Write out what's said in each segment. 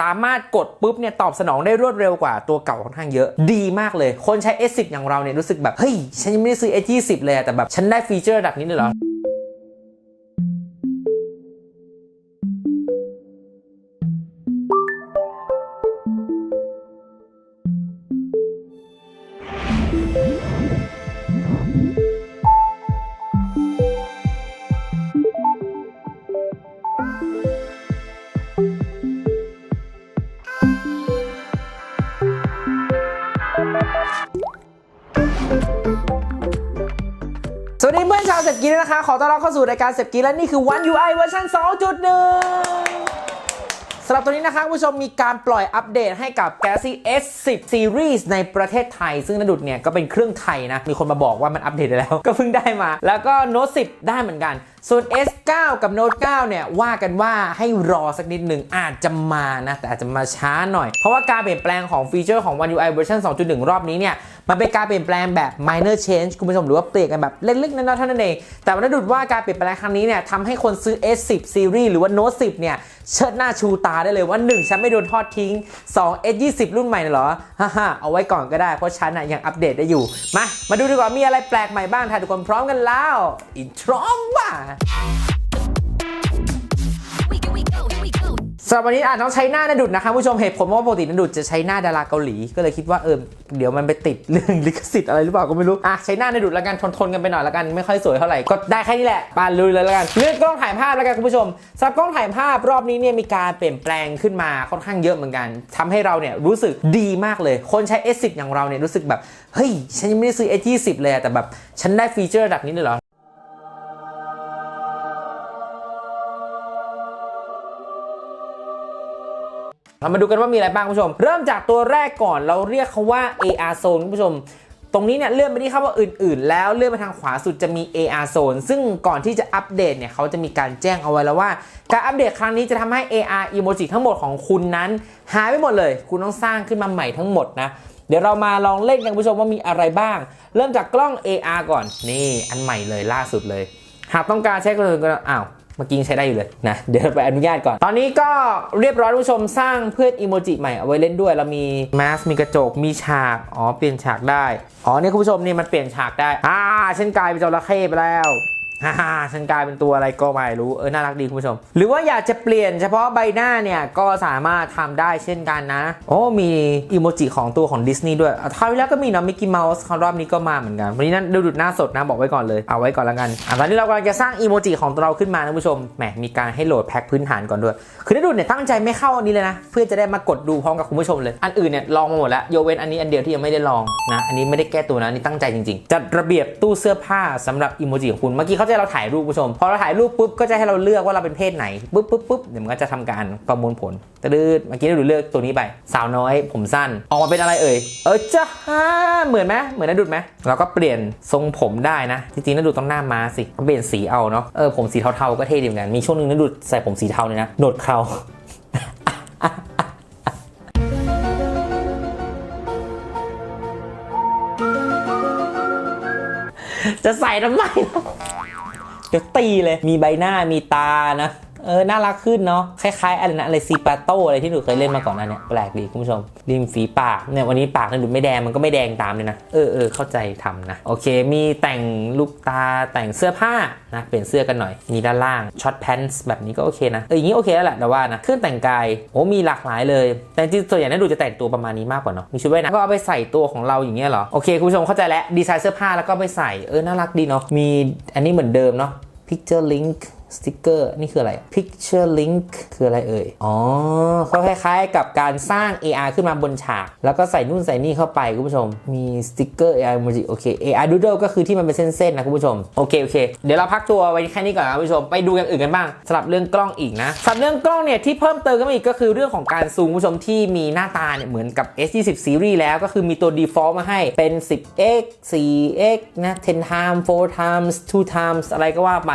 สามารถกดปุ๊บเนี่ยตอบสนองได้รวดเร็วกว่าตัวเก่าค่อนข้างเยอะ ดีมากเลย คนใช้ S10 อย่างเราเนี่ยรู้สึกแบบ เฮ้ย ฉันยังไม่ได้ซื้อ S20 เลยแต่แบบฉันได้ฟีเจอร์ระดับนี้เลยเหรอ กีด้วยนะคะ ขอต้อนรับเข้าสู่รายการเซฟกีและนี่คือ One UI เวอร์ชัน2.1สำหรับตัวนี้นะคะผู้ชมมีการปล่อยอัปเดตให้กับ Galaxy S10 Series ในประเทศไทย ซึ่งนดุดเนี่ยก็เป็นเครื่องไทยนะ มีคนมาบอกว่ามันอัปเดตแล้ว ก็เพิ่งได้มา แล้วก็ Note 10 ได้เหมือนกัน ส่วน S9 กับ Note 9 เนี่ย ว่ากันว่าให้รอสักนิดหนึ่งอาจจะมานะ แต่อาจจะมาช้าหน่อย เพราะว่าการเปลี่ยนแปลงของฟีเจอร์ของ One UI เวอร์ชัน2.1 รอบนี้เนี่ยมันเป็นการเปลี่ยนแปลงแบบ minor change คุณผู้ชมหรือว่าเปลี่ยนกันแบบเล็กๆน้อยๆเท่านั้นเอง แต่วันนั้นดูว่าการเปลี่ยนแปลงครั้งนี้เนี่ยทำให้คนซื้อ S10 Series หรือว่า Note 10 เนี่ย เชิดหน้าชูตาได้เลยว่า 1 ฉันไม่โดนทอดทิ้ง 2 S20 รุ่นใหม่เหรอ ฮ่าฮ่าเอาไว้ก่อนก็ได้ เพราะฉันน่ะยังอัปเดตได้อยู่ มา มาดูดีกว่ามีอะไรแปลกใหม่บ้างถ่าทุกคนพร้อมกันแล้วอินทรองว่าสำหรับวันนี้อาจต้องใช้หน้านาดุดนะคะผู้ชมเหตุผลเพราะว่าปกตินาดุดจะใช้หน้าดาราเกาหลี ก็เลยคิดว่าเออเดี๋ยวมันไปติดเรื่องลิขสิทธิ์อะไรหรือเปล่าก็ไม่รู้อะใช้หน้านาดุดแล้วกันทนทนกันไปหน่อยแล้วกันไม่ค่อยสวยเท่าไหร่ก็ได้แค่นี้แหละปานลุยเลยแล้วกันเรื่องกล้องถ่ายภาพแล้วกันคุณผู้ชมสำหรับกล้องถ่ายภาพรอบนี้เนี่ยมีการเปลี่ยนแปลงขึ้นมาค่อนข้างเยอะเหมือนกันทำให้เราเนี่ยรู้สึกดีมากเลย คนใช้ S10 อย่างเราเนี่ยรู้สึกแบบเฮ้ยฉันยังไม่ได้ซื้อ S20 เลยแต่แบบฉันได้ฟีเจอร์ระดับนี้เลยเหรอ เรามาดูกันว่ามีอะไรบ้างคุณผู้ชม เริ่มจากตัวแรกก่อนเราเรียกเขาว่า AR Zone คุณผู้ชม ตรงนี้เนี่ยเลื่อนไปที่คำว่าอื่น ๆ แล้วเลื่อนไปทางขวาสุดจะมี AR Zone ซึ่งก่อนที่จะอัปเดตเนี่ยเขาจะมีการแจ้งเอาไว้แล้วว่า การอัปเดตครั้งนี้จะทำให้ AR emoji ทั้งหมดของคุณนั้น หายไปหมดเลย คุณต้องสร้างขึ้นมาใหม่ทั้งหมดนะเดี๋ยวเรามาลองเล่นกันผู้ชมว่ามีอะไรบ้าง เริ่มจากกล้อง AR ก่อนนี่อันใหม่เลยล่าสุดเลย หากต้องการใช้กระสุนก็อ้าว เมื่อกี้ใช้ได้อยู่เลยนะ เดี๋ยวไปอนุญาตก่อน ตอนนี้ก็เรียบร้อยผู้ชมสร้างเพื่อนอีโมจิใหม่เอาไว้เล่นด้วย เรามีมาสมีกระจก มีฉาก อ๋อ เปลี่ยนฉากได้ อ๋อเนี่ยคุณผู้ชมนี่มันเปลี่ยนฉากได้ อ่าฉันกลายเป็นจระเข้ไปแล้ว ฮ่าฮ่าฉันกลายเป็นตัวอะไรก็ไม่รู้ เออ น่ารักดีคุณผู้ชม หรือว่าอยากจะเปลี่ยนเฉพาะใบหน้าเนี่ย ก็สามารถทำได้เช่นกันนะ โอ้ มีอีโมจิของตัวของดิสนีย์ด้วยคราวที่แล้วก็มีเนาะมิกกี้เมาส์คราวรอบนี้ก็มาเหมือนกัน วันนี้นั่นดูดุดหน้าสดนะ บอกไว้ก่อนเลย เอาไว้ก่อนแล้วกันอะตอนนี้เรากำลังจะสร้างอีโมจิของเราขึ้นมานะคุณผู้ชม แหม มีการให้โหลดแพ็คพื้นฐานก่อนด้วย คือถ้ดูเนี่ยตั้งใจไม่เข้าอันนี้เลยนะ เพื่อจะได้มากดดูพร้อมกับคุณผู้ชมเลย อันอื่นเนี่ยลองมาหมดแล้วยเว้นอันนี้อันเดียวที่ยังไม่ได้ลองนะ อันนี้ไม่ได้แก้ตัวนะอันนี่ตั้งใจจริง ๆ จัดระเบียบตู้เสื้อผ้าสำหรับอีโมจิของคุณเมื่อกี้เขาจะให้เราถ่ายรูปคุณผู้ชม พอเราถ่ายรูปปุ๊บก็จะให้เราเลือกว่าเราเป็นเพศไหนปุ๊บปุ๊บปุ๊บเดี๋ยวมันก็จะทำการประมวลผลตะดืดเมื่อกี้เราดูเลือกตัวนี้ไป สาวน้อยผมสั้น ออกมาเป็นอะไรเอ่ย เออจ้าเหมือนไหมเหมือนนดุดไหมเราก็เปลี่ยนทรงผมได้นะ จริงๆนดุดต้องหน้าม้าสิเปลี่ยนสีเอาเนาะเออผมสีเทาๆก็เท่ดีเหมือนกันมีช่วงหนึงนดุดใส่ผมสีเทาเลยนะโหนดเคราจะใส่ทำไมล่ะ เดี๋ยวตีเลยมีใบหน้ามีตานะ เออ น่ารักขึ้นเนาะ คล้ายๆอะไรนะอะไรซีปาโต้อะไรที่หนูเคยเล่นมาก่อนหนั้นเนี่ยแปลกดีคุณผู้ชม ริมฝีปาก เนี่ยวันนี้ปากนั่นดูไม่แดงมันก็ไม่แดงตามเลยนะ เออเออเข้าใจทำนะ โอเค มีแต่งลูกตาแต่งเสื้อผ้านะ เปลี่ยนเสื้อกันหน่อย มีด้านล่างช็อตแพนส์แบบนี้ก็โอเคนะ เอออย่างนี้โอเคแล้วแหละแต่ว่านะ เครื่องแต่งกาย โอ้มีหลากหลายเลย แต่จริงส่วนใหญ่นั่นดูจะแต่งตัวประมาณนี้มากกว่าเนาะ มีชุดว่ายน้ำก็เอาไปใส่ตัวของเราอย่างเงี้ยเหรอ โอเคคุณผู้ชมเข้าใจแล้ว ดีไซน์เสื้อผ้าแล้วก็ไปใส่ เออ น่ารักดีเนาะ มีอันนี้เหมือนเดิมเนาะ Picture Link สติกเกอร์นี่คืออะไร Picture Link คืออะไรเอ่ย อ๋อเขาคล้ายๆกับการสร้าง AR ขึ้นมาบนฉาก แล้วก็ใส่นู่นใส่นี่เข้าไปคุณผู้ชม มีสติกเกอร์ AR emoji โอเค AR Doodle ก็คือที่มันเป็นเส้นๆนะคุณผู้ชม โอเคโอเค เดี๋ยวเราพักตัวไว้แค่นี้ก่อนนะคุณผู้ชม ไปดูอย่างอื่นกันบ้างสำหรับเรื่องกล้องอีกนะสำหรับเรื่องกล้องเนี่ยที่เพิ่มเติมกันมาอีกก็คือเรื่องของการซูมคุณผู้ชมที่มีหน้าตาเนี่ยเหมือนกับ S20 Series แล้วก็คือมีตัว default มาให้เป็น 10x 4x นะ 10 times 4 times 2 times อะไรก็ว่าไป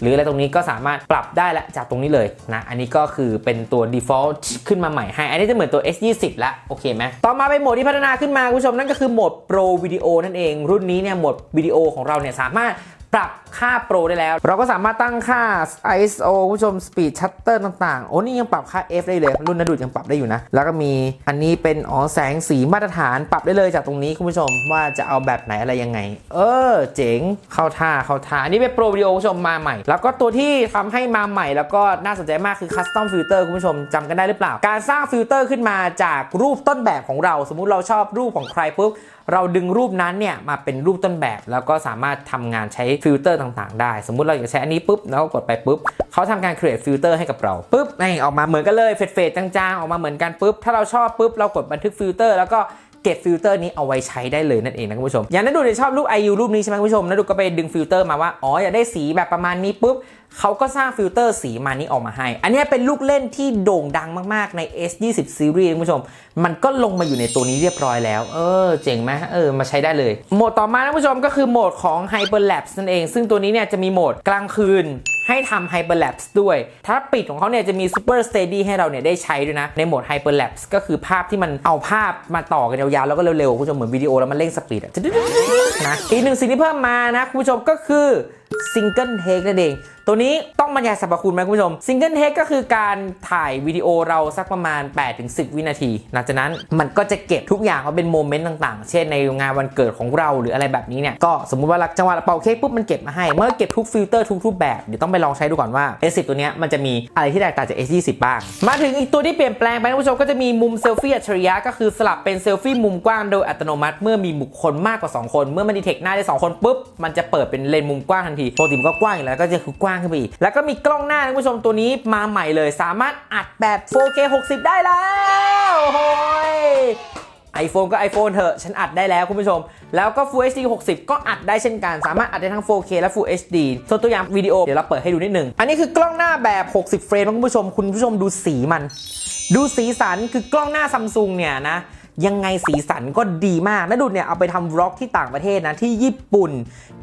หรืออะไรตรงนี้ก็็สามารถปรับได้และจากตรงนี้เลยนะอันนี้ก็คือเป็นตัว default ขึ้นมาใหม่ให้ อันนี้จะเหมือนตัว S20 แล้วโอเคไหมต่อมาเป็นโหมดที่พัฒนาขึ้นมาคุณผู้ชมนั่นก็คือโหมด Pro Video นั่นเอง รุ่นนี้เนี่ยโหมดวิดีโอของเราเนี่ยสามารถปรับ ค่าโปรได้แล้ว เราก็สามารถตั้งค่า ISO คุณผู้ชม Speed Shutter ต่างๆ โอ้นี่ยังปรับค่า F ได้เลย รุ่นนดุดยังปรับได้อยู่นะ แล้วก็มีอันนี้เป็นอ๋อแสงสีมาตรฐานปรับได้เลยจากตรงนี้คุณผู้ชมว่าจะเอาแบบไหนอะไรยังไง เออ เจ๋งเข้าท่าเข้าท่าอันนี้เป็นโปรวิดีโอคุณผู้ชมมาใหม่ แล้วก็ตัวที่ทำให้มาใหม่ แล้วก็น่าสนใจมากคือ Custom Filter คุณผู้ชมจำกันได้หรือเปล่า การสร้างฟิลเตอร์ขึ้นมาจากรูปต้นแบบของเรา สมมุติเราชอบรูปของใครปุ๊บเราดึงรูปนั้นเนี่ยมาเป็นรูปต้นแบบ แล้วก็สามารถทำงานใช้ฟิลเตอร์ต่างๆ ได้ สมมุติเราอยากใช้อันนี้ปุ๊บแล้วก็กดไปปุ๊บเขาทำการ create ฟิลเตอร์ให้กับเราปุ๊บนี่ออกมาเหมือนกันเลยเฟดๆจางๆ ออกมาเหมือนกันปุ๊บถ้าเราชอบปุ๊บเรากดบันทึกฟิลเตอร์แล้วก็เก็บฟิลเตอร์นี้เอาไว้ใช้ได้เลยนั่นเองนะคุณผู้ชม อย่างนั้นดูเนี่ยชอบรูป IU รูปนี้ใช่ไหมคุณผู้ชมนั้นดูก็ไปดึงฟิลเตอร์มาว่า อ๋ออยากได้สีแบบประมาณนี้ปุ๊บ เขาก็สร้างฟิลเตอร์สีมานี้ออกมาให้ อันนี้เป็นลูกเล่นที่โด่งดังมากๆ ใน S20 Series คุณผู้ชม มันก็ลงมาอยู่ในตัวนี้เรียบร้อยแล้ว เออ เจ๋งไหมเออ มาใช้ได้เลย โหมดต่อมานะคุณผู้ชมก็คือโหมดของ Hyperlapse นั่นเอง ซึ่งตัวนี้เนี่ยจะมีโหมดกลางคืนให้ทำ Hyperlapse ด้วย ถ้าปิดของเขาเนี่ยจะมี Super Steady ให้เราเนี่ยได้ใช้ด้วยนะ ในโหมด Hyperlapse ก็คือภาพที่มันเอาภาพมาต่อกันยาวๆ แล้วก็เร็วๆ คุณผู้ชมเหมือนวิดีโอแล้วมันเร่งสปีดอะนะ อีกหนึ่งสิ่งที่เพิ่มมานะคุณผู้ชมก็คือ Single Take นั่นเอง ตัวนี้ต้องบรรยายสรรพคุณไหมคุณผู้ชม Single Take ก็คือการถ่ายวิดีโอเราสักประมาณ 8-10 วินาที หลังจากนั้นมันก็จะเก็บทุกอย่างเอาเป็นโมเมนต์ต่างๆ เช่นในงานวันเกิดของเราหรืออะไรแบบนี้เนี่ย ก็สมมุติว่าจังหวะเราเป่าเค้กปุ๊บมันเก็บมาให้ เมื่อเก็บทุกฟิลเตอร์ทุกรูปแบบ เดี๋ยวต้องไปลองใช้ดูก่อนว่า S10 ตัวนี้มันจะมีอะไรที่แตกต่างจาก S20 บ้าง มาถึงอีกตัวที่เปลี่ยนแปลงไปคุณผู้ชมก็จะมีมุมเซลฟี่อัจฉริยะก็คือสลับเป็นเซลฟี่มุมกว้างโดยอัตโนมัติ เมื่อมีบุคคลมากกว่า 2 คน เมื่อมันดีเทคหน้าได้2คนปุ๊บมันจะเปิดเป็นเลนมุมกว้างทันทีปกติมันก็กว้างอยู่แล้วก็จะคือกว้างขึ้นไปอีก แล้วก็มีกล้องหน้าคุณผู้ชมตัวนี้มาใหม่เลย สามารถอัดแบบ 4K 60 ได้แล้วโอ้ย iPhone ก็ iPhone เถอะ ฉันอัดได้แล้วคุณผู้ชม แล้วก็ Full HD 60 ก็อัดได้เช่นกัน สามารถอัดได้ทั้ง 4K และ Full HD ส่วนตัวอย่างวิดีโอ เดี๋ยวเราเปิดให้ดูนิดหนึ่ง อันนี้คือกล้องหน้าแบบ 60 เฟรมคุณผู้ชม คุณผู้ชมดูสีมัน ดูสีสันคือกล้องหน้าซัมซุงเนี่ยนะ ยังไงสีสันก็ดีมากนะดูเนี่ยเอาไปทำวล็อกที่ต่างประเทศนะ ที่ญี่ปุ่น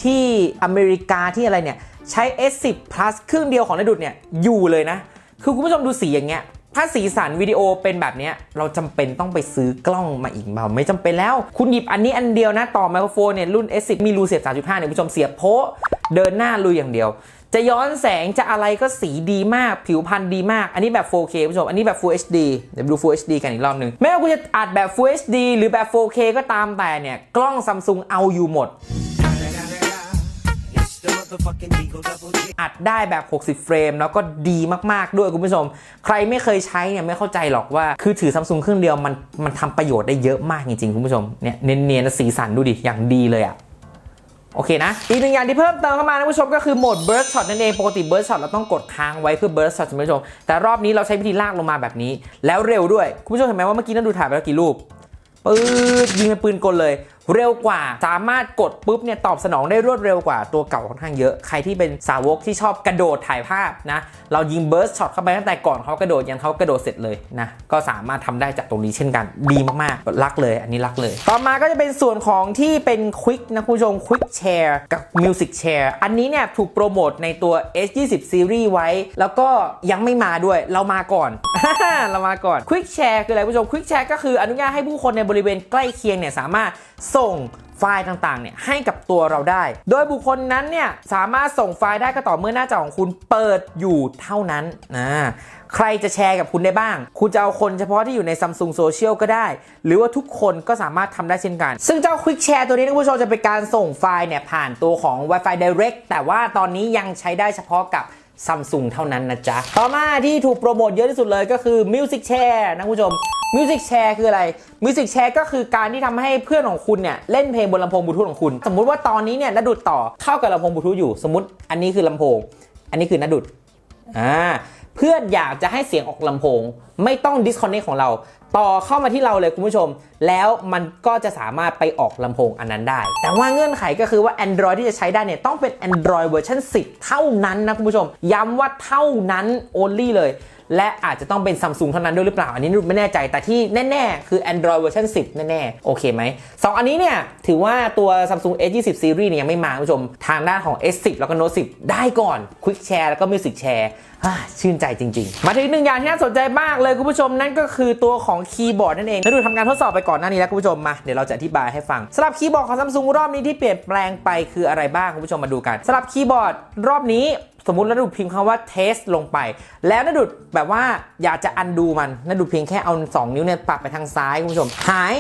ที่อเมริกาที่อะไรเนี่ยใช้ S10 plus เครื่องเดียวของนดุดเนี่ยอยู่เลยนะ คือคุณผู้ชมดูสีอย่างเงี้ยถ้าสีสันวิดีโอเป็นแบบเนี้ยเราจำเป็นต้องไปซื้อกล้องมาอีกเปล่าไม่จำเป็นแล้ว คุณหยิบอันนี้อันเดียวนะ ต่อไมโครโฟนเนี่ยรุ่น S10 มีรูเสียบ 3.5เนี่ยคุณผู้ชมเสียบโพ เดินหน้าลุยอย่างเดียว จะย้อนแสงจะอะไรก็สีดีมากผิวพรรณดีมาก อันนี้แบบ 4K คุณผู้ชม อันนี้แบบ Full HD เดี๋ยวดู Full HD กันอีกรอบหนึ่งไม่ว่าคุณจะอัดแบบ Full HD หรือแบบ 4K ก็ตามแต่เนี่ย กล้องซัมซุงเอาอยู่หมด อัดได้แบบ 60 เฟรมแล้วก็ดีมาก ๆ ด้วยคุณผู้ชม ใครไม่เคยใช้เนี่ยไม่เข้าใจหรอกว่า คือถือซัมซุงเครื่องเดียวมันมันทำประโยชน์ได้เยอะมากจริงๆคุณผู้ชมเนี่ยเนียนๆสีสันดูดิอย่างดีเลยอะ โอเคนะ อีกหนึ่งอย่างที่เพิ่มเติมเข้ามานะคุณผู้ชมก็คือโหมด burst shot นั่นเอง ปกติ burst shot เราต้องกดค้างไว้เพื่อ burst shot คุณผู้ชม แต่รอบนี้เราใช้วิธีลากลงมาแบบนี้ แล้วเร็วด้วย คุณผู้ชมเห็นไหมว่าเมื่อกี้นั่นดูถ่ายไปแล้วกี่รูปปืดยิงเป็นปืนกลเลย เร็วกว่าสามารถกดปุ๊บเนี่ยตอบสนองได้รวดเร็วกว่าตัวเก่าค่อนข้างเยอะ ใครที่เป็นสาวกที่ชอบกระโดดถ่ายภาพนะ เรายิงเบิร์สช็อตเข้าไปตั้งแต่ก่อนเขากระโดดยันเขากระโดดเสร็จเลยนะ ก็สามารถทำได้จากตรงนี้เช่นกัน ดีมากๆ รักเลย อันนี้รักเลย ต่อมาก็จะเป็นส่วนของที่เป็นควิกนะคุณผู้ชมควิกแชร์กับ Music Share อันนี้เนี่ยถูกโปรโมทในตัว S20 Series ไว้ แล้วก็ยังไม่มาด้วย เรามาก่อน เรามาก่อน Quick Share คืออะไรคุณผู้ชม Quick Share ก็คืออนุญาตให้ผู้คนในบริเวณใกล้เคียงเนี่ยสามารถส่่งไฟล์ต่างๆเนี่ยให้กับตัวเราได้ โดยบุคคลนั้นเนี่ยสามารถส่งไฟล์ได้ก็ต่อเมื่อหน้าจอของคุณเปิดอยู่เท่านั้นนะใครจะแชร์กับคุณได้บ้าง คุณจะเอาคนเฉพาะที่อยู่ใน Samsung Social ก็ได้ หรือว่าทุกคนก็สามารถทำได้เช่นกัน ซึ่งเจ้า Quick Share ตัวนี้นะคุณผู้ชมจะเป็นการส่งไฟล์เนี่ยผ่านตัวของ Wi-Fi Direct แต่ว่าตอนนี้ยังใช้ได้เฉพาะกับ ซัมซุงเท่านั้นนะจ๊ะ ต่อมาที่ถูกโปรโมทเยอะที่สุดเลยก็คือ Music Share นะคุณผู้ชม Music Share คืออะไร Music Share ก็คือการที่ทำให้เพื่อนของคุณเนี่ยเล่นเพลงบนลำโพงบลูทูธของคุณ สมมุติว่าตอนนี้เนี่ยนดุดต่อเข้ากับลำโพงบลูทูธอยู่ สมมติอันนี้คือลำโพง อันนี้คือนดุดอ่าเพื่อนอยากจะให้เสียงออกลำโพง ไม่ต้อง disconnect ของเรา ต่อเข้ามาที่เราเลยคุณผู้ชม แล้วมันก็จะสามารถไปออกลำโพงอันนั้นได้ แต่ว่าเงื่อนไขก็คือว่า Android ที่จะใช้ได้เนี่ยต้องเป็น Android เวอร์ชัน10 เท่านั้นนะคุณผู้ชม ย้ำว่าเท่านั้น only เลย และอาจจะต้องเป็นซัมซุงเท่านั้นด้วยหรือเปล่า อันนี้ไม่แน่ใจแต่ที่แน่ ๆ คือ Android เวอร์ชัน10 แน่ ๆ โอเคไหมสองอันนี้เนี่ย ถือว่าตัว Samsung S20 Series เนี่ยยังไม่มาคุณผู้ชม ทางด้านของ S10 แล้วก็ Note 10 ได้ก่อน Quick Share แล้วก็ Music Share ชื่นใจจริง ๆ มาถึงอีกหนึ่งอย่างที่น่าสนใจมากเลยคุณผู้ชมนั่นก็คือตัวของคีย์บอร์ดนั่นเองแล้วดูทำการทดสอบไปก่อนหน้านี้แล้วคุณผู้ชมมา เดี๋ยวเราจะอธิบายให้ฟังสำหรับคีย์บอร์ดของ Samsung รอบนี้ที่เปลี่ยนแปลงไปคืออะไรบ้างคุณผู้ชมมาดูกันสำหรับคีย์บอร์ดรอบนี้ สมมุตินดุดพิมพ์คำว่า test ลงไป แล้วนดูแบบว่าอยากจะอันดูมันนดูเพียงแค่เอา 2 นิ้วเนี่ยปรับไปทางซ้ายคุณผู้ชมหาย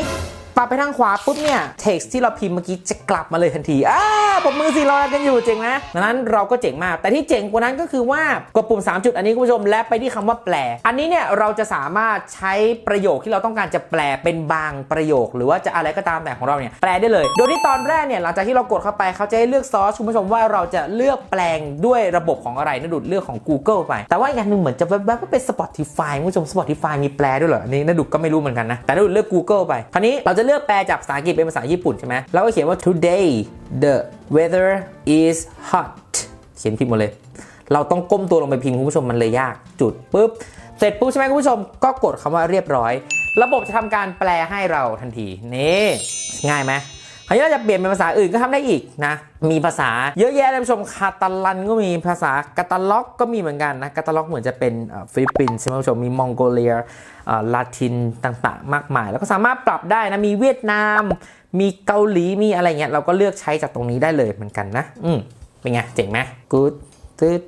ปรับไปทางขวาปุ๊บเนี่ย text ที่เราพิมพ์เมื่อกี้จะกลับมาเลยทันทีอ่า ผมมือสีรอยกันอยู่เจ๋งไหมดังนั้นเราก็เจ๋งมาก แต่ที่เจ๋งกว่านั้นก็คือว่ากดปุ่ม 3 จุดอันนี้คุณผู้ชมและไปที่คำว่าแปล อันนี้เนี่ยเราจะสามารถใช้ประโยคที่เราต้องการจะแปลเป็นบางประโยค หรือว่าจะอะไรก็ตามแต่ของเราเนี่ยแปลได้เลย โดยที่ตอนแรกเนี่ยหลังจากที่เรากดเข้าไปเขาจะให้เลือกซอสคุณผู้ชมว่าเราจะเลือกแปลงด้วยระบบของอะไรนะดุดเลือกของ Google ไป แต่ว่าอีกอย่างหนึ่งเหมือนจะแวบๆว่าเป็น Spotify คุณผู้ชม Spotify มีแปลด้วยเหรอนี่นดุดก็ไม่รู้เหมือนกันนะแต่นดุดเลือก Google ไปคราวนี้เราจะเลือกแปลจากภาษาอังกฤษเป็นภาษาญี่ปุ่นใช่ไหมเราก็เขียนว่า today the weather is hot เขียนผิดหมดเลย เราต้องก้มตัวลงไปพิมพ์คุณผู้ชมมันเลยยากจุดปุ๊บ เสร็จปุ๊บใช่ไหมคุณผู้ชมก็กดคำว่าเรียบร้อย ระบบจะทำการแปลให้เราทันทีนี่ง่ายไหม คราวนี้เราจะเปลี่ยนเป็นภาษาอื่นก็ทำได้อีกนะ มีภาษาเยอะแยะเลยคุณผู้ชมคาตาลันก็มีภาษากาตาล็อกก็มีเหมือนกันนะกาตาล็อกเหมือนจะเป็นฟิลิปปินส์ใช่ไหมคุณผู้ชมมีมองโกเลียลาตินต่างๆ มากมาย แล้วก็สามารถปรับได้นะมีเวียดนาม มีเกาหลีมีอะไรเงี้ยเราก็เลือกใช้จากตรงนี้ได้เลยเหมือนกันนะ อืมเป็นไงเจ๋งไหมกู๊ดตึ๊ด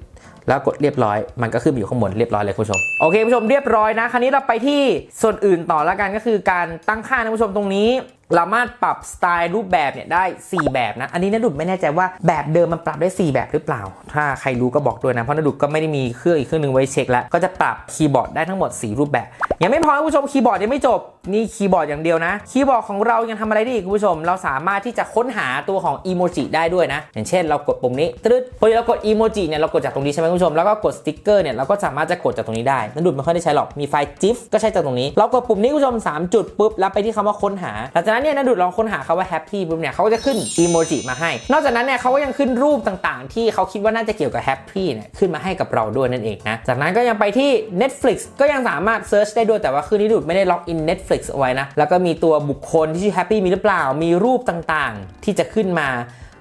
แล้วกดเรียบร้อย มันก็ขึ้นอยู่ข้างบนเรียบร้อยเลยคุณผู้ชม โอเคคุณผู้ชมเรียบร้อยนะ คราวนี้เราไปที่ส่วนอื่นต่อแล้วกันก็คือการตั้งค่านะคุณผู้ชมตรงนี้ สามารถปรับสไตล์รูปแบบเนี่ยได้ 4 แบบนะ อันนี้นะดุดไม่แน่ใจว่าแบบเดิมมันปรับได้ 4 แบบหรือเปล่า ถ้าใครรู้ก็บอกด้วยนะ เพราะนะดุดก็ไม่ได้มีเครื่องอีกเครื่องหนึงไว้เช็คแล้ว ก็จะปรับคีย์บอร์ดได้ทั้งหมด 4 รูปแบบ ยังไม่พอคุณผู้ชมคีย์บอร์ดยังไม่จบ นี่คีย์บอร์ดอย่างเดียวนะ คีย์บอร์ดของเรายังทำอะไรได้อีกคุณผู้ชม เราสามารถที่จะค้นหาตัวของอีโมจิได้ด้วยนะ อย่างเช่นเรากดปุ่มนี้ตึ๊ดพอเรากดอีโมจิเนี่ยเรากดจากตรงนี้ใช่ไหมคุณผู้ชม แล้วก็กดสติ๊กเกอร์เนี่ยเราก็สามารถจะกดจากตรงนี้ได้นั่นดูดไม่ค่อยได้ใช้หรอก มีไฟล์ GIF ก็ใช้จากตรงนี้ เรากดปุ่มนี้คุณผู้ชม 3 จุดปุ๊บ แล้วไปที่คำว่าค้นหา หลังจากนั้นเนี่ยนั่นดูดลองค้นหาคำว่า happy ปุ๊บเนี่ยเขาก็จะขึ้นอีโมจิมาให้ นอกจากนั้นเนี่ยเขาก็ยังขึ้นรูปต่างๆ ที่เขาคิดว่าน่าจะเกี่ยวกับ happy เนี่ยขึ้นมาให้กับเราด้วยนั่นเองนะ จากนั้นก็ยังไปที่ Netflix ก็ยังสามารถเซิร์ชได้ด้วยแต่ว่าคืนนี้ดูดไม่ได้ล็อกอิน Netflix เอาไว้นะ แล้วก็มีตัวบุคคลที่ชื่อ happy มีหรือเปล่า มีรูปต่างๆ ที่จะขึ้นมา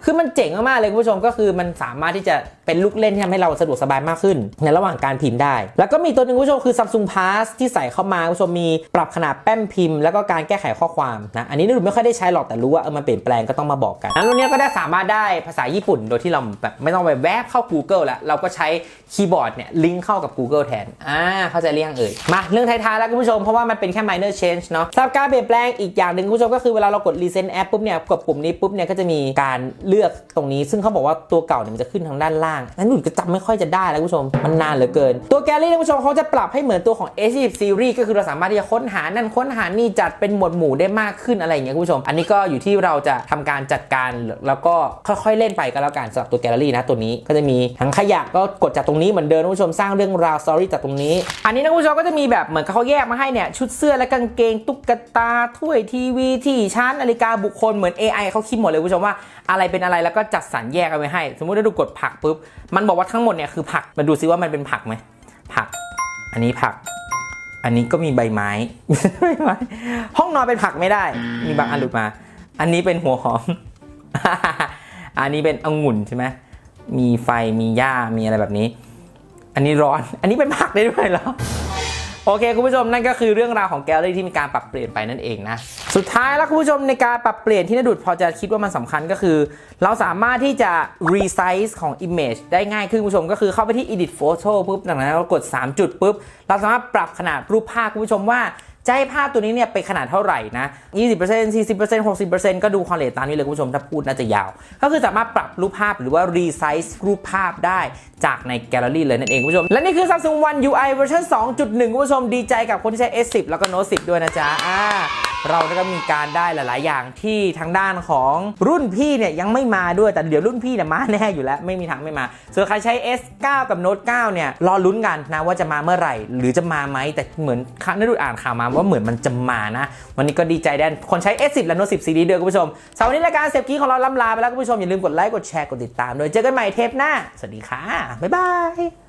คือมันเจ๋งมากๆเลยคุณผู้ชมก็คือมันสามารถที่จะ เป็นลูกเล่นที่ทำให้เราสะดวกสบายมากขึ้น ในระหว่างการพิมพ์ได้ แล้วก็มีตัวหนึ่งคุณผู้ชมคือ Samsung Pass ที่ใส่เข้ามาคุณผู้ชมมีปรับขนาดแป้นพิมพ์ แล้วก็การแก้ไขข้อความนะอันนี้นึกไม่ค่อยได้ใช้หรอกแต่รู้ว่าเออมันเปลี่ยนแปลงก็ต้องมาบอกกันนั้นวันนี้ก็ได้สามารถได้ภาษาญี่ปุ่น โดยที่เราแบบไม่ต้องไปแวบเข้า Google แล้วเราก็ใช้คีย์บอร์ดเนี่ยลิงก์เข้ากับ Google แทนอ่าเข้าใจเรียงเอ่ยมาเรื่องท้ายๆแล้วคุณผู้ชมเพราะว่ามันเป็นแค่ minor change เนาะสำหรับการเปลี่ยนแปลงอีกอย่างหนึ่งคุณผู้ชมก็คือเวลาเรากด recent app ปุ๊บเนี่ยกดปุ่มนี้ปุ๊บเนี่ยก็จะมีการเลือกตรงนี้ ซึ่งเขาบอกว่าตัวเก่าเนี่ยมันจะขึ้นทางด้านล่างนั้นหนูก็จำไม่ค่อยจะได้แล้วคุณผู้ชม มันนานเหลือเกิน ตัวแกลลี่คุณผู้ชมเขาจะปรับให้เหมือนตัวของ A10 Series ก็คือเราสามารถที่จะค้นหานั่นค้นหานี่จัดเป็นหมวดหมู่ได้มากขึ้นอะไรอย่างเงี้ยคุณผู้ชม อันนี้ก็อยู่ที่เราจะทำการจัดการแล้วก็ค่อยๆเล่นไปก็แล้วกันสำหรับตัวแกลลี่นะตัวนี้ก็จะมีทั้งขยะก็กดจากตรงนี้เหมือนเดิมคุณผู้ชมสร้างเรื่องราวสตอรี่จากตรงนี้ อันนี้นะคุณผู้ชมก็จะมีแบบเหมือนเขาแยกมาให้เนี่ยชุดเสื้อและกางเกงตุ๊กตาถ้วยทีวีที่ชาร์จนาฬิกาบุคคลเหมือน AI เขาคิดหมดเลยคุณผู้ชมว่าอะไรเป็นอะไรแล้วก็จัดสรรแยกเอาไว้ให้ สมมติถ้าดูกดผักปุ๊บมันบอกว่าทั้งหมดเนี่ยคือผัก มาดูซิว่ามันเป็นผักไหม ผัก อันนี้ผัก อันนี้ก็มีใบไม้ใบไม้ ห้องนอนเป็นผักไม่ได้ มีบางอันหลุดมา อันนี้เป็นหัวหอม อันนี้เป็นองุ่นใช่ไหมมีไฟ มีหญ้า มีอะไรแบบนี้ อันนี้ร้อน อันนี้เป็นผักได้ด้วยเหรอ โอเคคุณผู้ชมนั่นก็คือเรื่องราวของแกลเลอรี่ที่มีการปรับเปลี่ยนไปนั่นเองนะสุดท้ายแล้วคุณผู้ชมในการปรับเปลี่ยนที่นดุดพอจะคิดว่ามันสำคัญก็คือ เราสามารถที่จะ resize ของ image ได้ง่ายขึ้นคุณผู้ชมก็คือเข้าไปที่ edit photo ปุ๊บจากนั้นเรากด 3 จุดปุ๊บเราสามารถปรับขนาดรูปภาพคุณผู้ชมว่า จะให้ภาพตัวนี้เนี่ยเป็นขนาดเท่าไหร่นะ 20% 40% 60%ก็ดูความละเอียดตามนี้เลยคุณผู้ชมถ้าพูดน่าจะยาว ก็คือสามารถปรับรูปภาพหรือว่า resize รูปภาพได้จากในแกลเลอรี่เลยนั่นเองคุณผู้ชม และนี่คือ Samsung One UI เวอร์ชัน2.1 คุณผู้ชมดีใจกับคนที่ใช้ S10 แล้วก็ Note 10 ด้วยนะจ๊ะอ่าเราก็มีการได้หลาย ๆ อย่างที่ทางด้านของรุ่นพี่เนี่ยยังไม่มาด้วยแต่เดี๋ยวรุ่นพี่เนี่ยมาแน่อยู่แล้วไม่มีทางไม่มา ส่วนใครใช้ S9 กับ Note 9 เนี่ยรอลุ้นกันนะว่าจะมาเมื่อไหร่ หรือจะมาไหมแต่เหมือนคันดูอ่านข่าวมาว่าเหมือนมันจะมานะ วันนี้ก็ดีใจแดนคนใช้ S10 และ Note 10ซีรีส์ด้วยคุณผู้ชมสำหรับวันนี้รายการเซฟกี้ของเราล่ำลาไปแล้วคุณผู้ชมอย่าลืมกดไลค์กดแชร์กดติดตามด้วยเจอกันใหม่เทปหน้าสวัสดีค่ะบ๊ายบาย